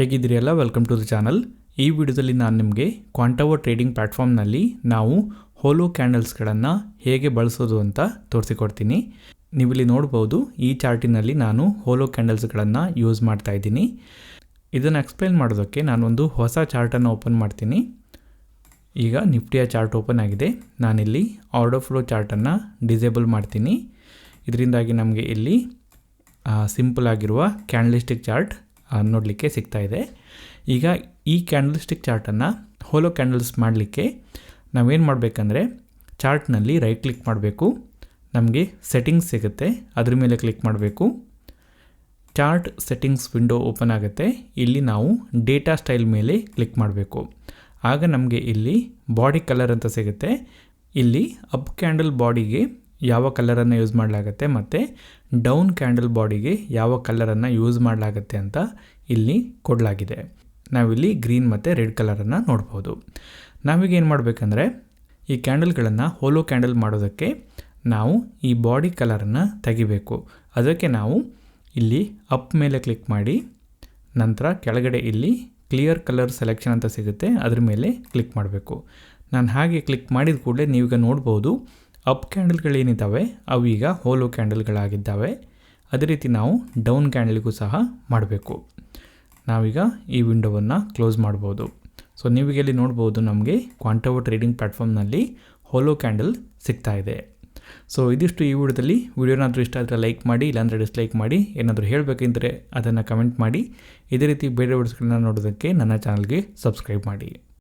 ಹೇಗಿದ್ದೀರಿ ಎಲ್ಲ? Welcome to the channel ಈ ವಿಡಿಯೋದಲ್ಲಿ ನಾನು ನಿಮಗೆ ಕ್ವಾಂಟವೋ ಟ್ರೇಡಿಂಗ್ ಪ್ಲ್ಯಾಟ್ಫಾರ್ಮ್ನಲ್ಲಿ ನಾವು ಹೋಲೋ ಕ್ಯಾಂಡಲ್ಸ್ಗಳನ್ನು ಹೇಗೆ ಬಳಸೋದು ಅಂತ ತೋರಿಸಿಕೊಡ್ತೀನಿ. ನೀವಿಲ್ಲಿ ನೋಡ್ಬೋದು, ಈ ಚಾರ್ಟಿನಲ್ಲಿ ನಾನು ಹೋಲೋ ಕ್ಯಾಂಡಲ್ಸ್ಗಳನ್ನು ಯೂಸ್ ಮಾಡ್ತಾ ಇದ್ದೀನಿ. ಇದನ್ನು ಎಕ್ಸ್ಪ್ಲೈನ್ ಮಾಡೋದಕ್ಕೆ ನಾನೊಂದು ಹೊಸ ಚಾರ್ಟನ್ನು ಓಪನ್ ಮಾಡ್ತೀನಿ. ಈಗ ನಿಫ್ಟಿಯ ಚಾರ್ಟ್ ಓಪನ್ ಆಗಿದೆ. ನಾನಿಲ್ಲಿ ಆರ್ಡರ್ ಫ್ಲೋ ಚಾರ್ಟನ್ನು ಡಿಸೇಬಲ್ ಮಾಡ್ತೀನಿ. ಇದರಿಂದಾಗಿ ನಮಗೆ ಇಲ್ಲಿ ಸಿಂಪಲ್ ಆಗಿರುವ ಕ್ಯಾಂಡಲಿಸ್ಟಿಕ್ ಚಾರ್ಟ್ ನೋಡಲಿಕ್ಕೆ ಸಿಗ್ತಾ ಇದೆ. ಈಗ ಈ ಕ್ಯಾಂಡಲ್ಸ್ಟಿಕ್ ಚಾರ್ಟನ್ನು ಹೋಲೋ ಕ್ಯಾಂಡಲ್ಸ್ ಮಾಡಲಿಕ್ಕೆ ನಾವೇನು ಮಾಡಬೇಕಂದ್ರೆ ಚಾರ್ಟ್ನಲ್ಲಿ ರೈಟ್ ಕ್ಲಿಕ್ ಮಾಡಬೇಕು. ನಮಗೆ ಸೆಟ್ಟಿಂಗ್ಸ್ ಸಿಗುತ್ತೆ. ಅದ್ರ ಮೇಲೆ ಕ್ಲಿಕ್ ಮಾಡಬೇಕು. ಚಾರ್ಟ್ ಸೆಟ್ಟಿಂಗ್ಸ್ ವಿಂಡೋ ಓಪನ್ ಆಗುತ್ತೆ. ಇಲ್ಲಿ ನಾವು ಡೇಟಾ ಸ್ಟೈಲ್ ಮೇಲೆ ಕ್ಲಿಕ್ ಮಾಡಬೇಕು. ಆಗ ನಮಗೆ ಇಲ್ಲಿ ಬಾಡಿ ಕಲರ್ ಅಂತ ಸಿಗುತ್ತೆ. ಇಲ್ಲಿ ಅಪ್ ಕ್ಯಾಂಡಲ್ ಬಾಡಿಗೆ ಯಾವ ಕಲರನ್ನು ಯೂಸ್ ಮಾಡಲಾಗುತ್ತೆ ಮತ್ತು ಡೌನ್ ಕ್ಯಾಂಡಲ್ ಬಾಡಿಗೆ ಯಾವ ಕಲರನ್ನು ಯೂಸ್ ಮಾಡಲಾಗುತ್ತೆ ಅಂತ ಇಲ್ಲಿ ಕೊಡಲಾಗಿದೆ. ನಾವಿಲ್ಲಿ ಗ್ರೀನ್ ಮತ್ತು ರೆಡ್ ಕಲರನ್ನು ನೋಡ್ಬೋದು. ನಾವೀಗ ಏನು ಮಾಡಬೇಕಂದ್ರೆ ಈ ಕ್ಯಾಂಡಲ್ಗಳನ್ನು ಹೋಲೋ ಕ್ಯಾಂಡಲ್ ಮಾಡೋದಕ್ಕೆ ನಾವು ಈ ಬಾಡಿ ಕಲರನ್ನು ತೆಗಿಬೇಕು. ಅದಕ್ಕೆ ನಾವು ಇಲ್ಲಿ ಅಪ್ ಮೇಲೆ ಕ್ಲಿಕ್ ಮಾಡಿ, ನಂತರ ಕೆಳಗಡೆ ಇಲ್ಲಿ ಕ್ಲಿಯರ್ ಕಲರ್ ಸೆಲೆಕ್ಷನ್ ಅಂತ ಸಿಗುತ್ತೆ, ಅದ್ರ ಮೇಲೆ ಕ್ಲಿಕ್ ಮಾಡಬೇಕು. ನಾನು ಹಾಗೆ ಕ್ಲಿಕ್ ಮಾಡಿದ ಕೂಡಲೇ ನೀವೀಗ ನೋಡ್ಬೋದು ಅಪ್ ಕ್ಯಾಂಡಲ್ಗಳೇನಿದ್ದಾವೆ ಅವು ಈಗ ಹೋಲೋ ಕ್ಯಾಂಡಲ್ಗಳಾಗಿದ್ದಾವೆ. ಅದೇ ರೀತಿ ನಾವು ಡೌನ್ ಕ್ಯಾಂಡಲ್ಗೂ ಸಹ ಮಾಡಬೇಕು. ನಾವೀಗ ಈ ವಿಂಡೋವನ್ನು ಕ್ಲೋಸ್ ಮಾಡ್ಬೋದು. ಸೊ, ನೀವೀಗಲ್ಲಿ ನೋಡ್ಬೋದು ನಮಗೆ ಕ್ವಾಂಟವೋ ಟ್ರೇಡಿಂಗ್ ಪ್ಲ್ಯಾಟ್ಫಾರ್ಮ್ನಲ್ಲಿ ಹೋಲೋ ಕ್ಯಾಂಡಲ್ ಸಿಗ್ತಾ ಇದೆ. ಸೊ, ಇದಿಷ್ಟು ಈ ವಿಡಿಯೋದಲ್ಲಿ. ವಿಡಿಯೋನಾದರೂ ಇಷ್ಟ ಆದರೆ ಲೈಕ್ ಮಾಡಿ, ಇಲ್ಲಾಂದರೆ ಡಿಸ್ಲೈಕ್ ಮಾಡಿ, ಏನಾದರೂ ಹೇಳಬೇಕೆಂದರೆ ಅದನ್ನು ಕಮೆಂಟ್ ಮಾಡಿ. ಇದೇ ರೀತಿ ಬೇರೆ ವಿಡಿಯೋಸ್ಗಳನ್ನ ನೋಡೋದಕ್ಕೆ ನನ್ನ ಚಾನಲ್ಗೆ ಸಬ್ಸ್ಕ್ರೈಬ್ ಮಾಡಿ.